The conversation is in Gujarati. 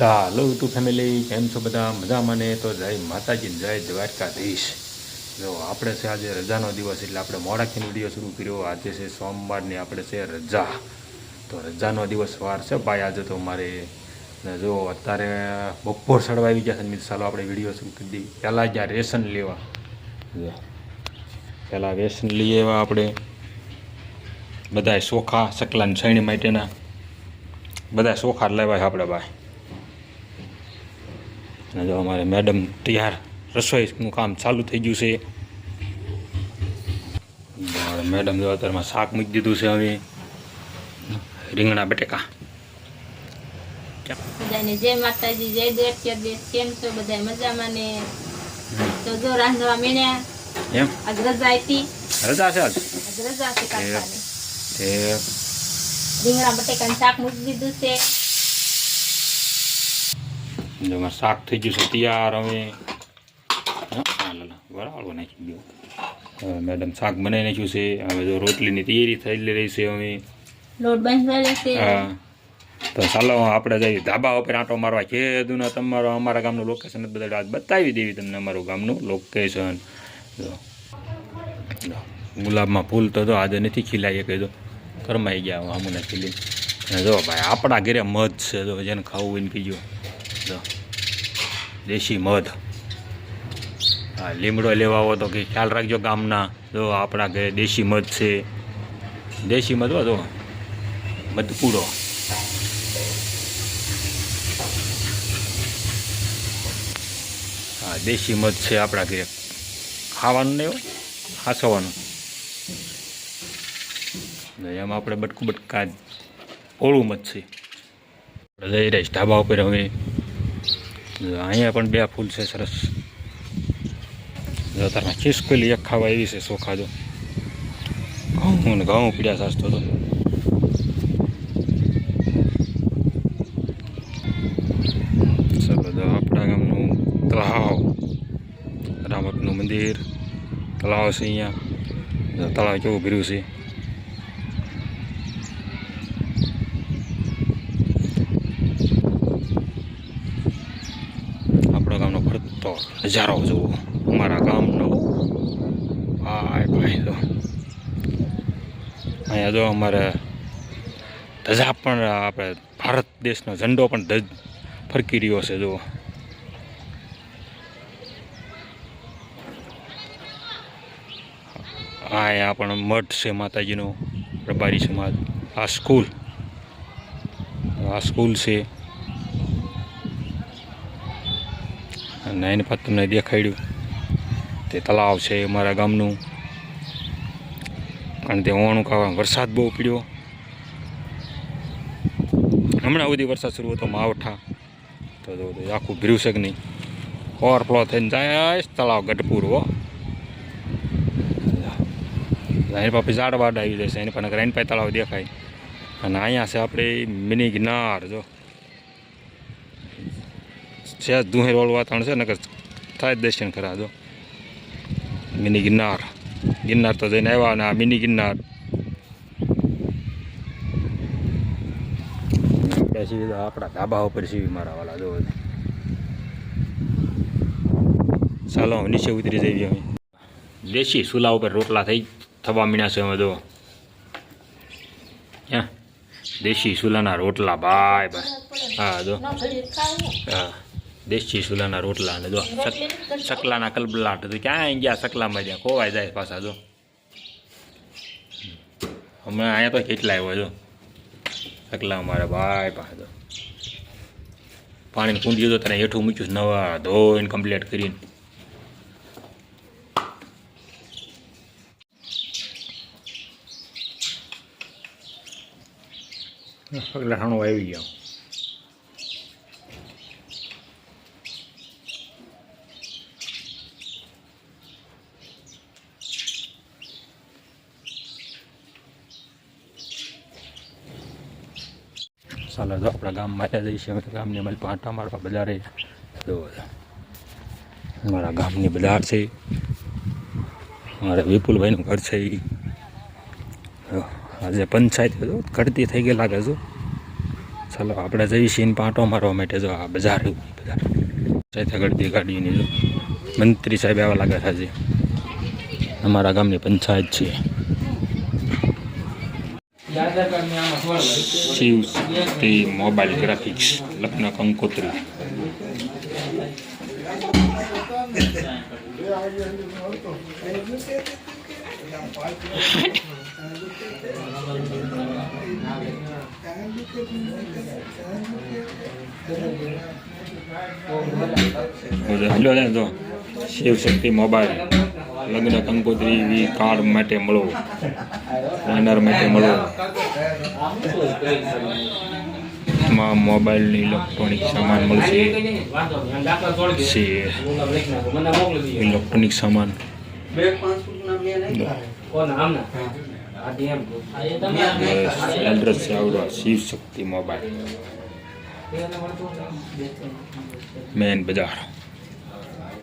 ચાલો યુટ્યુબ ફેમિલી કેમ છો બધા? મજામાં ને? તો જય માતાજી જય દ્વારકાધીશ. જો આપણે છે આજે રજાનો દિવસ, એટલે આપણે મોડાખીનો વીડિયો શરૂ કર્યો. આજે છે સોમવારની આપણે છે રજા. તો રજાનો દિવસ વાર છે ભાઈ, આજે તો મારે જો અત્યારે બપોર સડવા આવી ગયા છે ને ચાલો આપણે વીડિયો શરૂ કરી દઈએ. પહેલાં જ્યાં રેશન લેવા. પહેલાં રેશન લઈ આવ્યા આપણે. બધાય સોખા, સકલાન છણી માટેના. બધા સોખા લેવા છે આપણે ભાઈ. અને જો અમારે મેડમ તૈયાર રસોઈનું કામ ચાલુ થઈ ગયું છે. અમારે મેડમ જો અત્યારમાં શાક મૂકી દીધું છે હવે. રીંગણા બટેકા. બધાને જય માતાજી જય દ્વારકાધીશ કેમ છો? બધા મજામાં ને? તો જો રાંધવા મીણ્યા. એમ? આજ રજા હતી. રજા છે આજ? આજ રજા છે કાકાની. તે રીંગણા બટેકાનું શાક મૂકી દીધું છે. જો અમારે શાક થઈ ગયું છે તૈયાર હવે વરાળો નાખી દો હવે મેડમ શાક બનાવી નાખ્યું છે. હવે જો રોટલીની તૈયારી થઈ રહી છે હવે. હા. તો ચાલો આપણે જઈએ. ધાબા ઉપર આંટો મારવા છે ને તમારો અમારા ગામનું લોકેશન બધા આજ બતાવી દેવી તમને અમારું ગામનું લોકેશન જો. ગુલાબમાં ફૂલ તો જો આજે નથી ખીલાઈ કહી દો કરમાઈ ગયા આમુના ખીલી અને જો ભાઈ આપણા ઘરે મધ છે. જો જેને ખાવું એને ને પીજો દેશી મધ. હા, લીમડો લેવા આવો તો કે ખ્યાલ રાખજો ગામના. જો આપણા ઘરે દેશી મધ છે. દેશી મધ હો જો મધપૂડો હા, દેશી મધ છે આપણા ઘરે. ખાવાનું નહીં હાસવાનું. એમાં આપણે બટકું બટકા, ઓળું મધ છે. રહીશ ઢાબા ઉપર જો અહીંયા પણ બે ફૂલ છે સરસ. જો તારમાં ખિસકોલી એક ખાવા એવી છે ચોખા જો. ઘઉં ને ઘઉં પીડ્યા સાસતો તો આપણા ગામનું તળાવ. રામકનું મંદિર, તળાવ છે અહીંયા. તળાવ કેવું ભર્યું છે આપણા ગામનો ફરતો નજારો જુઓ. અમારા ગામનો ભાઈ ભાઈ જો. અહીંયા જો અમારે ધજા પણ આપણે ભારત દેશનો ઝંડો પણ ધજ ફરકી રહ્યો છે, જુઓ. આ અહીંયા પણ મઠ છે માતાજીનો. રબારી સમાજ. આ સ્કૂલ. આ સ્કૂલ છે. અને એની પાસે તમને દેખાડ્યું. તે તળાવ છે અમારા ગામનું. કારણ તે ઓણું કાવા વરસાદ બહુ પડ્યો. હમણાં સુધી વરસાદ શરૂ હતો માવઠા. તો આખું ભર્યું છે કે નહીં? ઓવરફ્લો થઈને જાય તળાવ ગઢપુર, હો. એની પાસે ઝાડ વાડ આવી જશે, એની પાસે પાસે તળાવ દેખાય. અને અહીંયા છે આપણે મિની ગિનાર જો. છે દુહેર વાળું વાતાવરણ છે ને કે થાય દર્શન ખરા જો. મિની ગિરનાર. ગિરનાર તો જઈને આવ્યા અને આ મિની ગિરનાર. આપણે ધાબા ઉપર સીવી મારા વાળા જો. ચાલો નીચે ઉતરી જઈએ અમે દેશી સુલા ઉપર રોટલા થઈ થવા મીણ્યા છે અમે જો. દેશી સુલાના રોટલા, ભાઈ ભાઈ. હા, જો. હા. દેશી સુલાના રોટલા અને જો સકલાના કલબલાટ તો ક્યાં ગયા સકલામાં જ્યાં? ખોવાઈ જાય પાછા જો. હમણાં અહીંયા તો કેટલા આવ્યો જો? સકલા અમારે ભાઈ પાસે જો પાણીને કુંડી તો તને હેઠું મૂક્યું નવા ધોઈને કમ્પ્લીટ કરીને. લસણો આવી ગયો. ચાલો તો આપણા ગામમાં આવ્યા જઈશું અમે ગામની અમારી પાંટા મારવા બજારે તો અમારા ગામની બજાર છે. મારા વિપુલભાઈનું ઘર છે આજે પંચાયત ઘડતી થઈ ગઈ લાગે જો. ચાલો, આપણે છીએ પાંટો મારવા માટે જો, આ બજાર બજાર. પંચાયત ગળતી ગાડીની જો. મંત્રી સાહેબ આવા લાગે છે આજે. અમારા ગામની પંચાયત છે. શિવ તે મોબાઈલ ગ્રાફિક્સ, લગ્ન કંકોત્રી. હેલો છે શિવશક્તિ શિવ શક્તિ મોબાઈલ, લગ્ન કંકોત્રી વી કાર્ડ માટે મળો. બેનર માટે મળો માં મોબાઈલની ઇલેક્ટ્રોનિક સામાન મળશે. છે. ઇલેક્ટ્રોનિક સામાન. એડ્રેસ આવડો. શિવ શક્તિ મોબાઈલ. મેન બજાર.